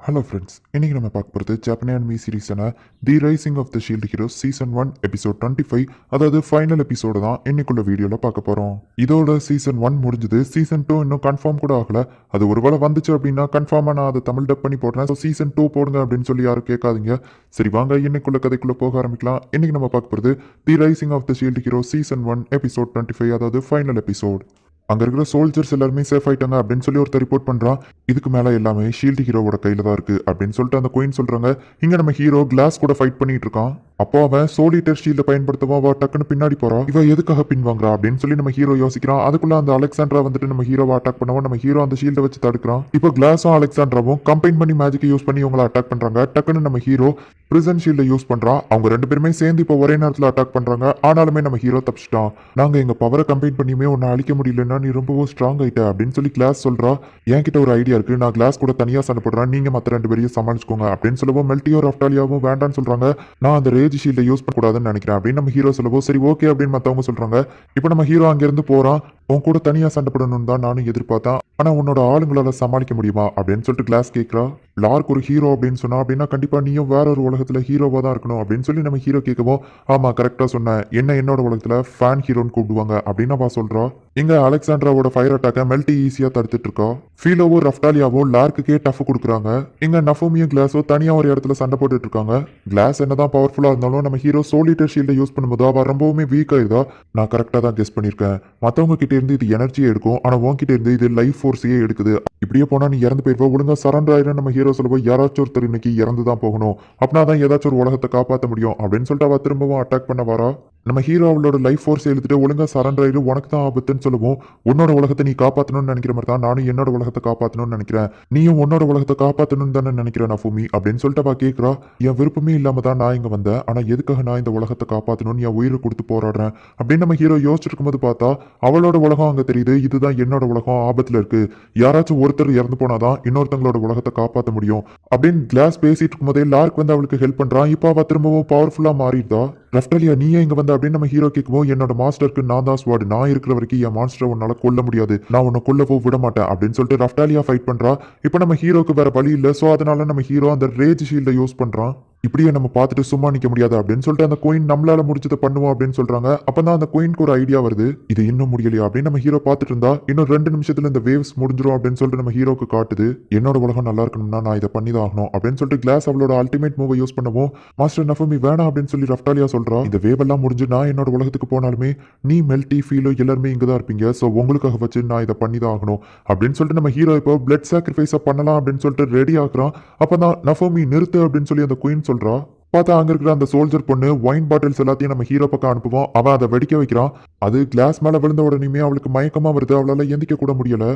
Hello friends இன்றைக்கி நம்ம பார்க்க போகிறது ஜப்பானே மீ சீரீஸான the rising of the shield hero season one episode twenty five அதாவது ஃபைனல் எபிசோடு தான் இன்னைக்குள்ள வீடியோவில் பார்க்க போகிறோம் இதோட சீசன் ஒன் முடிஞ்சது சீசன் டூ இன்னும் கன்ஃபார்ம் கூட ஆகலை. அது ஒருவேளை வந்துச்சு அப்படின்னா கன்ஃபார்மாக நான் அதை தமிழ் டப் பண்ணி போடுறேன். ஸோ சீசன் டூ போடுங்க அப்படின்னு சொல்லி யாரும் கேட்காதீங்க. சரி வாங்க இன்னைக்குள்ள கதைக்குள்ளே போக ஆரம்பிக்கலாம். இன்றைக்கி நம்ம பார்க்க போகிறது the rising of the shield hero season one episode twenty five அதாவது ஃபைனல் எபிசோட் அங்க இருக்கிற சோல்ஜர்ஸ் எல்லாருமே சேஃப் ஆயிட்டாங்க அப்படின்னு சொல்லி ஒருத்தர் ரிப்போர்ட் பண்றான். இதுக்கு மேல எல்லாமே ஷீல்டு ஹீரோவோட கையில தான் இருக்கு அப்படின்னு சொல்லிட்டு அந்த குயின் சொல்றாங்க. இங்க நம்ம ஹீரோ கிளாஸ் கூட ஃபைட் பண்ணிட்டு இருக்கான். அப்போ அவன் சோலிட்டர் ஷீல்ட பயன்படுத்தவா அவ டக்குன்னு பின்னாடி போறா? இவ எதுக்காக பின் வாங்குறா அப்படின்னு சொல்லி நம்ம ஹீரோ யோசிக்கிறான் அதுக்குள்ள அந்த அலெக்சாண்ட்ரா வந்துட்டு நம்ம ஹீரோவை அட்டாக் பண்ணவும் நம்ம ஹீரோ அந்த ஷீல்ட வச்சு தடுக்கிறான் இப்போ கிளாஸும் அலெக்சாண்ட்ராவும் கம்பைன் பண்ணி மேஜிக்கை யூஸ் பண்ணி இவங்களை அட்டாக் பண்றாங்க. டக்குன்னு நம்ம ஹீரோ பிரிசன் ஷீல்ட யூஸ் பண்றான் அவங்க ரெண்டு பேருமே சேர்ந்து இப்போ ஒரே நேரத்தில் அட்டாக் பண்றாங்க. ஆனாலுமே நம்ம ஹீரோ தப்பிச்சிட்டான் நாங்க எங்க பவரை கம்பைன் பண்ணியுமே உன்னை அழிக்க முடியலன்னா நீ ரொம்பவும் ஸ்ட்ராங் ஆயிட்ட அப்படின்னு சொல்லி கிளாஸ் சொல்றா. என்கிட்ட ஒரு ஐடியா இருக்கு. நான் கிளாஸ் கூட தனியா சண்டை போடுறேன். நீங்க மத்த ரெண்டு பேரையும் சமாளிச்சுக்கோங்க அப்படின்னு சொல்லவும் மெல்டியோ ரஃப்டாலியாவும் வேண்டாம்னு சொல்றாங்க. நான் அந்த ரேஜ் ஷீல்டை யூஸ் பண்ணக்கூடாதுன்னு நினைக்கிறேன். அப்படின்னு நம்ம ஹீரோ சொல்லுவோம் சரி ஓகே அப்படின்னு மத்தவங்க சொல்றாங்க. இப்போ நம்ம ஹீரோ அங்கேருந்து போறான். உன் கூட தனியா சண்டை போடணும்னு தான் நானும் எதிர்பார்த்தேன். ஆனா உன்னோட ஆளுங்களால சமாளிக்க முடியுமா? அப்படின்னு சொல்லிட்டு கிளாஸ் கேட்குறா லார்க் ஒரு ஹீரோ அப்படின்னு சொன்னா அப்படின்னா கண்டிப்பா நீயும் வேற ஒரு உலகத்துல ஹீரோவா தான் இருக்கணும் அப்படின்னு சொல்லி நம்ம ஹீரோ கேட்கவும் ஆமா கரெக்டா சொன்னேன் என்ன என்னோட உலகத்துல ஃபேன் ஹீரோன்னு கூப்பிடுவாங்க அப்படின்னு அவள் சொல்கிறா இங்கே அலெக்சாண்ட்ராவோட ஃபயர் அட்டாக்கை மெல்டி ஈஸியா தடுத்துட்டு இருக்கோம் ஃபீலோவோ ரஃப்டாலியாவோ லார்க்குக்கே டஃப் கொடுக்குறாங்க. இங்கே நஃபோமியும் கிளாஸோ தனியாக ஒரு இடத்துல சண்டை போட்டுட்டு இருக்காங்க. கிளாஸ் என்னதான் பவர்ஃபுல்லாக இருந்தாலும் நம்ம ஹீரோ சோலிட்டர் ஷீல்டை யூஸ் பண்ணும்போது அவள் ரொம்பவுமே வீக் ஆயிருந்தா நான் கரெக்டாக தான் கெஸ் பண்ணியிருக்கேன் மற்றவங்க கிட்ட இருந்து இது எனர்ஜியை எடுக்கும் ஆனால் உன்கிட்ட இருந்து இது லைஃப் ஃபோர்ஸையே எடுக்குது. இப்படியே போனால் நீ இறந்து போயிருப்ப ஒழுங்காக சரண்டர் ஆயிரம் நம்ம ஹீரோ சொல்லுவோம் யாராச்சும் ஒருத்தர் இன்னைக்கு இறந்து தான் போகணும். அப்படின்னா தான் ஏதாச்சும் ஒரு உலகத்தை காப்பாற்ற முடியும் அப்படின்னு சொல்லிட்டு அவள் திரும்பவும் அட்டாக் பண்ண வரா? நம்ம ஹீரோ அவளோட லைஃப் ஃபோர்ஸ் எழுதிட்டு ஒழுங்காக சரண்டர் ஆயிடும் உனக்கு தான் ஆபத்துன்னு சொல்லுவோம். உன்னோட உலகத்தை நீ காப்பாற்றணும்னு நினைக்கிற மாதிரி தான் நானும் என்னோட உலகத்தை காப்பாற்றணும்னு நினைக்கிறேன். நீயும் உன்னோட உலகத்தை காப்பாற்றணும்னு தானே நினைக்கிறேன் நஃபூமி? அப்படின்னு சொல்லிட்டு அவள் கேட்குறா என் விருப்பமே இல்லாம தான் நான் இங்கே வந்தேன். ஆனால் எதுக்காக நான் இந்த உலகத்தை காப்பாற்றணும்னு என் உயிரை கொடுத்து போராடுறேன்? அப்படின்னு நம்ம ஹீரோ யோசிச்சுட்டு இருக்கும்போது பார்த்தா அவளோட உலகம் அங்கே தெரியுது. இதுதான் என்னோட உலகம் ஆபத்தில் இருக்கு. யாராச்சும் ஒருத்தர் இறந்து போனாதான் இன்னொருத்தங்களோட உலகத்தை காப்பாற்ற முடியும். அப்படின்னு கிளாஸ் பேசிட்டு இருக்கும்போதே லார்க் வந்து அவளுக்கு ஹெல்ப் பண்ணுறான் இப்போ அவள் திரும்பவும் பவர்ஃபுல்லாக மாறிடுதா? ரஃப்டாலியா நீ இங்க வந்த அப்படின்னு நம்ம ஹீரோ கேட்கவும் என்னோட மாஸ்டருக்கு நான் தான் ஸ்வாட் நான் இருக்கிற வரைக்கும் என் மாஸ்டரை உன்னால கொல்ல முடியாது. நான் உன்னை கொல்லவோ விட மாட்டேன் அப்படின்னு சொல்லிட்டு ரஃப்டாலியா ஃபைட் பண்றா. இப்போ நம்ம ஹீரோக்கு வேற வழி இல்லை. ஸோ அதனால நம்ம ஹீரோ அந்த ரேஜ் ஷீல்டை யூஸ் பண்றான். இப்படியே நம்ம பார்த்துட்டு சும்மா நிற்க முடியாது அப்படின்னு சொல்லிட்டு அந்த கோயின் நம்மளால முடிச்சதை பண்ணுவோம் அப்படின்னு சொல்றாங்க. அப்பதான் அந்த கோயினுக்கு ஒரு ஐடியா வருது. இது இன்னும் முடியலையா அப்படின்னு நம்ம ஹீரோ பார்த்துட்டு இருந்தா இன்னும் ரெண்டு நிமிஷத்துல இந்த வேவ்ஸ் முடிஞ்சிடும் அப்படின்னு சொல்லிட்டு நம்ம ஹீரோக்கு காட்டுது. என்னோட உலகம் நல்லா இருக்கணும்னா நான் இதை பண்ணி தான் ஆகணும் அப்படின்னு சொல்லிட்டு கிளாஸ் அவளோட அல்டிமேட் மூவை யூஸ் பண்ணவும் மாஸ்டர் நஃபமி வேணாம் அப்படின்னு சொல்லி ரஃப்டாலியா சொல்றா. இந்த வேவ் எல்லாம் முடிஞ்சு நான் என்னோட உலகத்துக்கு போனாலுமே நீ மெல்டி ஃபீலோ எல்லாருமே இங்கே தான் இருப்பீங்க. ஸோ உங்களுக்காக வச்சு நான் இதை பண்ணி தான் ஆகணும் அப்படின்னு சொல்லிட்டு நம்ம ஹீரோ இப்போ பிளட் சாக்ரிஃபைஸை பண்ணலாம் அப்படின்னு சொல்லிட்டு ரெடி ஆகுறான் அப்பதான் நஃபமி நிறுத்து அப்படின்னு சொல்லி அந்த குயின் சொல்றா? பார்த்தா அங்க இருக்கிற அந்த சோல்ஜர் பொண்ணு ஒயின் பாட்டில்ஸ் எல்லாத்தையும் நம்ம ஹீரோ பக்கம் அனுப்புவோம் அவன் அதை வெடிக்க வைக்கிறான். அது கிளாஸ் மேல விழுந்த உடனேயுமே அவளுக்கு மயக்கமா வருது. அவளால எந்திக்க கூட முடியல.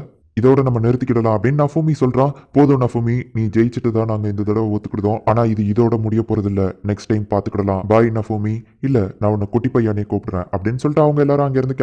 இதோட நம்ம நிறுத்திக்கிடலாம் அப்படின்னு நஃபூமி சொல்றான். போதும் நஃபூமி நீ ஜெயிச்சுட்டு தான் நாங்க இந்த தடவை ஒத்துக்கிடுதோம். ஆனா இது இதோட முடிய போறது இல்ல நெக்ஸ்ட் டைம் பாத்துக்கிடலாம் பாய் நஃபூமி. இல்ல நான் உன்னை குட்டி பையனே கூப்பிடுறேன் அப்படின்னு சொல்லிட்டு அவங்க எல்லாரும் அங்க இருந்து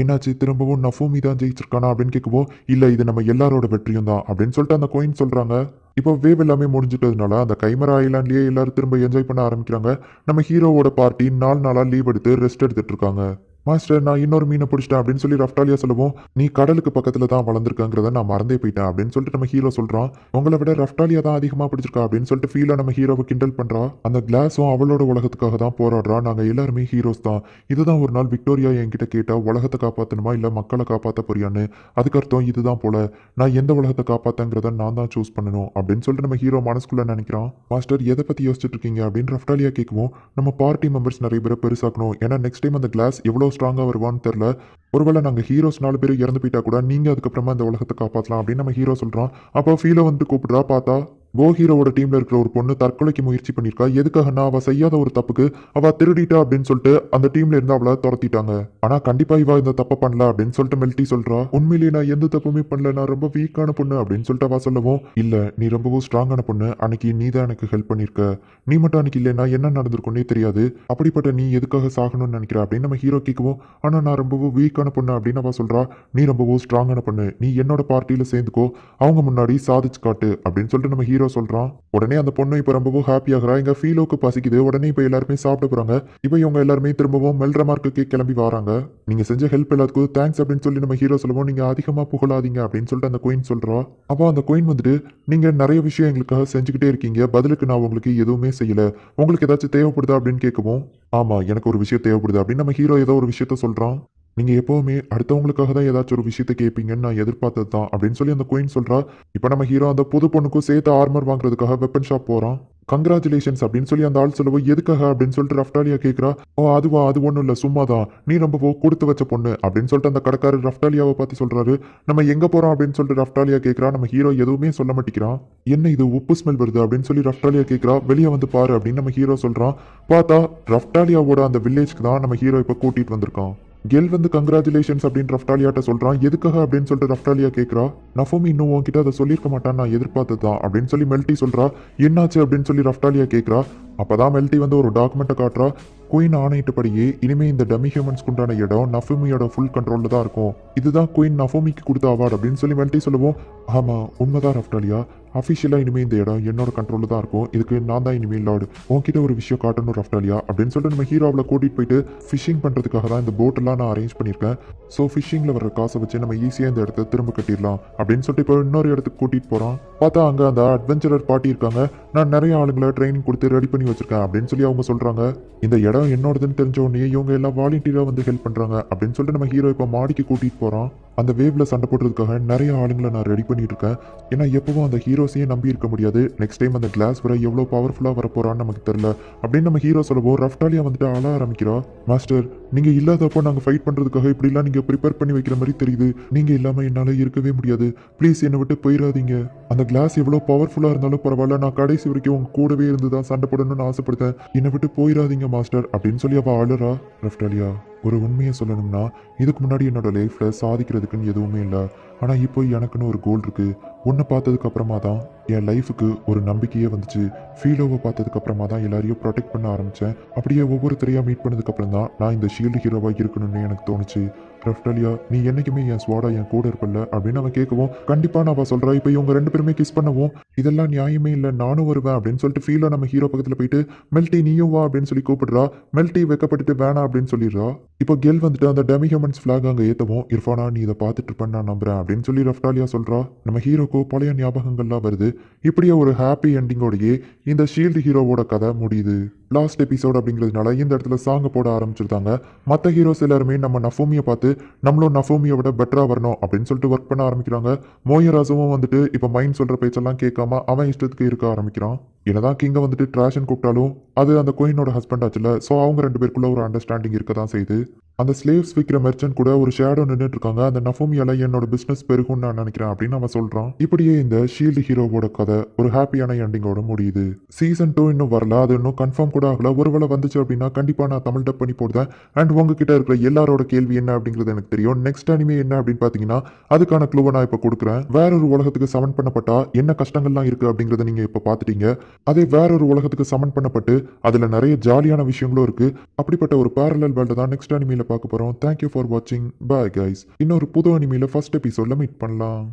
என்னாச்சு? திரும்பவும் நஃபூமி தான் ஜெயிச்சிருக்கானா அப்படின்னு கேட்கவோ இல்லை இது நம்ம எல்லாரோட வெற்றியும் தான் அப்படின்னு சொல்லிட்டு அந்த கோயின் சொல்கிறாங்க இப்போ வேவ் எல்லாமே முடிஞ்சிட்டதுனால அந்த கைமரா ஐலாண்ட்லேயே எல்லாரும் திரும்ப என்ஜாய் பண்ண ஆரம்பிக்கிறாங்க. நம்ம ஹீரோவோட பார்ட்டி நாலு நாளாக லீவ் எடுத்து ரெஸ்ட் எடுத்துட்டு இருக்காங்க. மாஸ்டர் நான் இன்னொரு மீனை பிடிச்சிட்டேன் அப்படின்னு சொல்லி ரஃப்டாலியா சொல்லுவோம். நீ கடலுக்கு பக்கத்துல தான் வளர்ந்துருக்கங்கிறத நான் மறந்தே போயிட்டேன் அப்படின்னு சொல்லிட்டு நம்ம ஹீரோ சொல்கிறான் உங்களை விட ரஃப்டாலியா தான் அதிகமா பிடிச்சிருக்கா அப்படின்னு சொல்லிட்டு ஃபீலா நம்ம ஹீரோவை கிண்டல் பண்றா. அந்த கிளாஸும் அவளோட உலகத்துக்காக தான் போராடுறா. நாங்க எல்லாருமே ஹீரோஸ் தான். இதுதான் ஒரு நாள் விக்டோரியா என்கிட்ட கேட்டா உலகத்தை காப்பாத்தணுமா? இல்ல மக்களை காப்பாத்த போறியான்னு? அதுக்கு அர்த்தம் இதுதான் போல. நான் எந்த உலகத்தை காப்பாத்தங்கிறத நான் தான் சூஸ் பண்ணணும் அப்படின்னு சொல்லிட்டு நம்ம ஹீரோ மனசுக்குள்ள நினைக்கிறான். மாஸ்டர் எதை பத்தி யோசிச்சுட்டு இருக்கீங்க? அப்படின்னு ரஃப்டாலியா கேட்கவும் நம்ம பார்ட்டி மெம்பர்ஸ் நிறைய பேரை பெருசாக்கணும். ஏன்னா நெக்ஸ்ட் டைம் அந்த கிளாஸ் எவ்வளவு ஸ்ட்ராங்காக வருவான்னு தெரியல. ஒருவேளை நாங்க ஹீரோஸ் நாலு பேர் இறந்து போயிட்டா கூட நீங்க அதுக்கப்புறமா இந்த உலகத்தை காப்பாற்றலாம் அப்படின்னு நம்ம ஹீரோ சொல்கிறான் அப்போ ஃபீலை வந்து கூப்பிடுறா பார்த்தா கோ ஹீரோவோட டீம்ல இருக்கிற ஒரு பொண்ணு தற்கொலைக்கு முயற்சி பண்ணிருக்கா எதுக்காகனா அவ செய்யாத ஒரு தப்புக்கு அவ திருடிட்டா அப்படின்னு சொல்லிட்டு அந்த டீம்ல இருந்து அவளை துரத்திட்டாங்க. ஆனா கண்டிப்பா இவ இந்த தப்பை பண்ணல அப்படின்னு சொல்லிட்டு மெல்டி சொல்றா. உண்மையிலேயே நான் எந்த தப்புமே பண்ணல. நான் ரொம்ப வீக்கான பொண்ணு அப்படின்னு சொல்லிட்டு அவ சொல்லவும் இல்ல நீ ரொம்பவும் ஸ்ட்ராங்கான பொண்ணு. அன்னைக்கு நீ தான் எனக்கு ஹெல்ப் பண்ணிருக்க நீ மட்டும் அன்னைக்கு இல்லைன்னா என்ன நடந்திருக்கும்னே தெரியாது. அப்படிப்பட்ட நீ எதுக்காக சாகணும்னு நினைக்கிற? அப்படின்னு நம்ம ஹீரோ கேட்கவும் ஆனா நான் ரொம்பவும் வீக்கான பொண்ணு அப்படின்னு அவ சொல்றா. நீ ரொம்பவும் ஸ்ட்ராங்கான பொண்ணு. நீ என்னோட பார்ட்டியில சேர்ந்துக்கோ. அவங்க முன்னாடி சாதிச்சு காட்டு அப்படின்னு சொல்லிட்டு நம்ம ஹீரோ ஹீரோ சொல்றான் உடனே அந்த பொண்ணு இப்போ ரொம்பவும் ஹாப்பி எங்க இங்க ஃபீலோக்கு பசிக்குது உடனே இப்போ எல்லாருமே சாப்பிட போறாங்க. இப்போ இவங்க எல்லாருமே திரும்பவும் மெல்ரமார்க்கு கிளம்பி வராங்க. நீங்க செஞ்ச ஹெல்ப் எல்லாத்துக்கும் தேங்க்ஸ் அப்படின்னு சொல்லி நம்ம ஹீரோ சொல்லுவோம் நீங்க அதிகமா புகழாதீங்க அப்படின்னு சொல்லிட்டு அந்த கொயின் சொல்றா. அப்போ அந்த கொயின் வந்துட்டு நீங்க நிறைய விஷயம் எங்களுக்காக செஞ்சுக்கிட்டே இருக்கீங்க பதிலுக்கு நான் உங்களுக்கு எதுவுமே செய்யல. உங்களுக்கு ஏதாச்சும் தேவைப்படுதா அப்படின்னு கேட்கவும் ஆமா எனக்கு ஒரு விஷயம் தேவைப்படுது அப்படின்னு நம்ம ஹீரோ ஏதோ ஒரு விஷயத்த சொல்றான். நீங்கள் எப்போவுமே அடுத்தவங்களுக்காக தான் ஏதாச்சும் ஒரு விஷயத்த கேட்பீங்கன்னு நான் எதிர்பார்த்தது தான் அப்படின்னு சொல்லி அந்த குயின் சொல்கிறா இப்போ நம்ம ஹீரோ அந்த புது பொண்ணுக்கும் சேர்த்து ஆர்மர் வாங்குறதுக்காக வெப்பன் ஷாப் போகிறான் கங்க்ராச்சுலேஷன்ஸ் அப்படின்னு சொல்லி அந்த ஆள் சொல்லவோ எதுக்காக? அப்படின்னு சொல்லிட்டு ரஃப்டாலியா கேட்குறா ஓ அதுவா? அது ஒன்றும் இல்லை. சும்மா தான் நீ ரொம்ப கொடுத்து வச்ச பொண்ணு. அப்படின்னு சொல்லிட்டு அந்த கடைக்காரர் ரஃப்டாலியாவை பார்த்து சொல்கிறாரு நம்ம எங்கே போகிறோம் அப்படின்னு சொல்லிட்டு ரஃப்டாலியா கேட்குறா நம்ம ஹீரோ எதுவுமே சொல்ல மாட்டேங்கிறான் என்ன இது? உப்பு ஸ்மெல் வருது? அப்படின்னு சொல்லி ரஃப்டாலியா கேட்குறா வெளியே வந்து பாரு அப்படின்னு நம்ம ஹீரோ சொல்கிறான் பார்த்தா ரஃப்டாலியாவோட அந்த வில்லேஜ்க்கு தான் நம்ம ஹீரோ இப்போ கூட்டிகிட்டு வந்திருக்கான். கெல் வந்து கங்க்ராச்சுலேஷன்ஸ் அப்படின்னு ரஃப்டாலியாட்ட சொல்கிறான் எதுக்காக அப்படின்னு சொல்லிட்டு ரஃப்டாலியா கேட்குறா நஃபோமி இன்னும் உன்கிட்ட அதை சொல்லியிருக்க மாட்டான் நான் எதிர்பார்த்தது? தான் அப்படின்னு சொல்லி மெல்டி சொல்கிறா என்னாச்சு? அப்படின்னு சொல்லி ரஃப்டாலியா கேட்குறா அப்பதான் மெல்டி வந்து ஒரு டாக்குமெண்ட்டை காட்டுறா. குயின் ஆணையிட்டபடியே இனிமேல் இந்த டம்மி ஹியூமன்ஸ்க்கு உண்டான இடம் நஃபோமியோட ஃபுல் கண்ட்ரோலில் தான் இருக்கும். இதுதான் குயின் நஃபோமிக்கு கொடுத்த அவார்டு அப்படின்னு சொல்லி மெல்டி சொல்லுவோம். ஆமாம் உண்மைதான் ரஃப்டாலியா. அஃபிஷியலாக இனிமேல் இந்த இடம் என்னோட கண்ட்ரோலில் தான் இருக்கும். இதுக்கு நான் தான் இனிமேல் லார்டு உங்ககிட்ட ஒரு விஷயம் காட்டணும் ரஃப்டாலியா அப்படின்னு சொல்லிட்டு நம்ம ஹீரோவில் கூட்டிகிட்டு போயிட்டு ஃபிஷிங் பண்ணுறதுக்காக தான் இந்த போட்டெல்லாம் நான் அரேஞ்ச் பண்ணியிருக்கேன் ஸோ ஃபிஷிங்கில் வர காசை வச்சு நம்ம ஈஸியாக இந்த இடத்த திரும்ப கட்டிடலாம் அப்படின்னு சொல்லிட்டு இப்போ இன்னொரு இடத்துக்கு கூட்டிகிட்டு போகிறோம் பார்த்தா அங்கே அந்த அட்வென்ச்சரர் பாட்டி இருக்காங்க. நான் நிறைய ஆளுங்களை ட்ரைனிங் கொடுத்து ரெடி பண்ணி வச்சிருக்கேன் அப்படின்னு சொல்லி அவங்க சொல்கிறாங்க இந்த இடம் என்னோடதுன்னு தெரிஞ்ச உடனே இவங்க எல்லாம் வாலண்டியராக வந்து ஹெல்ப் பண்ணுறாங்க அப்படின்னு சொல்லிட்டு நம்ம ஹீரோ இப்போ மாடிக்கு கூட்டிகிட்டு போகிறோம் அந்த வேவ்ல சண்டை போடுறதுக்காக நிறைய ஆளுங்களை நான் ரெடி பண்ணிட்டு இருக்கேன். ஏன்னா எப்பவும் அந்த ஹீரோஸையே நம்பி இருக்க முடியாது. நெக்ஸ்ட் டைம் அந்த கிளாஸ் வர எவ்வளோ பவர்ஃபுல்லாக வர போறான்னு நமக்கு தெரியல. அப்படின்னு நம்ம ஹீரோ சொல்லவோ ரஃப்டாலியா வந்துட்டு அழ ஆரம்பிக்கிறா. மாஸ்டர் நீங்க இல்லாதப்போ நாங்க ஃபைட் பண்றதுக்காக இப்படிலாம் நீங்க ப்ரிப்பேர் பண்ணி வைக்கிற மாதிரி தெரியுது. நீங்க இல்லாம என்னால இருக்கவே முடியாது. ப்ளீஸ் என்னை விட்டு போயிடாதீங்க. அந்த கிளாஸ் எவ்வளோ பவர்ஃபுல்லா இருந்தாலும் பரவாயில்ல. நான் கடைசி வரைக்கும் உங்க கூடவே இருந்து தான் சண்டை போடணும்னு ஆசைப்படுத்தேன். என்னை விட்டு போயிடாதீங்க மாஸ்டர் அப்படின்னு சொல்லி அவ அழுறா ரஃப்டாலியா ஒரு உண்மையை சொல்லணும்னா இதுக்கு முன்னாடி என்னோட லைஃப்ல சாதிக்கிறதுக்குன்னு எதுவுமே இல்லை. ஆனால் இப்போ எனக்குன்னு ஒரு கோல் இருக்குது உன்னை பார்த்ததுக்கு அப்புறமா தான் என் லைஃபுக்கு ஒரு நம்பிக்கையே வந்துச்சு. ஃபீலோவை பார்த்ததுக்கு அப்புறமா தான் எல்லாரையும் ப்ரொடெக்ட் பண்ண ஆரம்பித்தேன் அப்படியே ஒவ்வொருத்தரையாக மீட் பண்ணதுக்கப்புறம் தான் நான் இந்த ஷீல்டு ஹீரோவாக இருக்கணும்னு எனக்கு தோணுச்சு. ரஃப்டலியா நீ என்னைக்குமே என் ஸ்வாடா என் கூட இருப்பல்ல அப்படின்னு அவன் கேட்கவும் கண்டிப்பா நான் அவ சொல்றா இப்போ இவங்க ரெண்டு பேருமே கிஸ் பண்ணவும். இதெல்லாம் நியாயமே இல்லை நானும் வருவேன் அப்படின்னு சொல்லிட்டு ஃபீலா நம்ம ஹீரோ பக்கத்தில் போயிட்டு மெல்டி நீயும் வா அப்படின்னு சொல்லி கூப்பிடுறா. மெல்டி வெக்கப்பட்டுட்டு வேணாம் அப்படின்னு சொல்லிடுறா. இப்போ கெல் வந்துட்டு அந்த டெமி ஹியூமன்ஸ் ஃபிளாக் அங்கே ஏற்றவும் இர்ஃபானா நீ இதை பார்த்துட்டு இருப்பேன் நான் நம்புறேன் அப்படின்னு சொல்லி ரஃப்டாலியா சொல்றா. நம்ம ஹீரோக்கோ பழைய ஞாபகங்கள்லாம் வருது. இப்படியே ஒரு ஹாப்பி என்டிங்கோடையே இந்த ஷீல்டு ஹீரோவோட கதை முடியுது. லாஸ்ட் எபிசோட் அப்படிங்கிறதுனால இந்த இடத்துல சாங்கை போட ஆரம்பிச்சிருந்தாங்க மற்ற ஹீரோஸ் எல்லாருமே நம்ம நஃபோமியை பார்த்து நம்மளும் நஃபோமியை விட பெட்டராக வரணும் அப்படின்னு சொல்லிட்டு ஒர்க் பண்ண ஆரம்பிக்கிறாங்க. மோயராசுவும் வந்துட்டு இப்போ மைண்ட் சொல்கிற பேச்செல்லாம் கேட்காம அவன் இஷ்டத்துக்கு இருக்க ஆரம்பிக்கிறான். என்னதான் கிங்கை வந்துட்டு ட்ராஷன் கூப்பிட்டாலும் அது அந்த கோயினோட ஹஸ்பண்ட் ஆச்சுல ஸோ அவங்க ரெண்டு பேருக்குள்ள ஒரு அண்டர்ஸ்டாண்டிங் இருக்க தான் செய்யுது. அந்த ஸ்லேவ்ஸ் விற்கிற மெர்ச்சன்ட் கூட ஒரு ஷேடோ நின்றுட்டு இருக்காங்க அந்த நஃபோமியால என்னோட பிசினஸ் பெருகும்னு நான் நினைக்கிறேன் அப்படின்னு அவன் சொல்றான். இப்படியே இந்த ஷீல்டு ஹீரோவோட கதை ஒரு ஹாப்பியான எண்டிங்கோட முடியுது. சீசன் டூ இன்னும் வரல. அது இன்னும் கன்ஃபார்ம் கூட ஆகல. ஒருவேளை வந்துச்சு அப்படின்னா கண்டிப்பா நான் தமிழ் டப் பண்ணி போடுவேன். அண்ட் உங்ககிட்ட இருக்கிற எல்லாரோட கேள்வி என்ன அப்படிங்கிறது எனக்கு தெரியும். நெக்ஸ்ட் அனிமே என்ன அப்படின்னு பாத்தீங்கன்னா அதுக்கான க்ளூவை நான் இப்போ கொடுக்குறேன். வேற ஒரு உலகத்துக்கு சமன் பண்ணப்பட்டா என்ன கஷ்டங்கள்லாம் இருக்கு அப்படிங்கறத நீங்க இப்போ பார்த்துட்டீங்க அதே வேற ஒரு உலகத்துக்கு சமன் பண்ணப்பட்டு அதுல நிறைய ஜாலியான விஷயங்களும் இருக்கு. அப்படிப்பட்ட ஒரு பேரலல் வேர்ல்டு தான் நெக்ஸ்ட் அனிமையில பார்க்க போறோம். தேங்க்யூ ஃபார் வாட்சிங் பாய் கைஸ் இன்னொரு புது அனிமையில் ஃபர்ஸ்ட் எபிசோடில் மீட் பண்ணலாம்.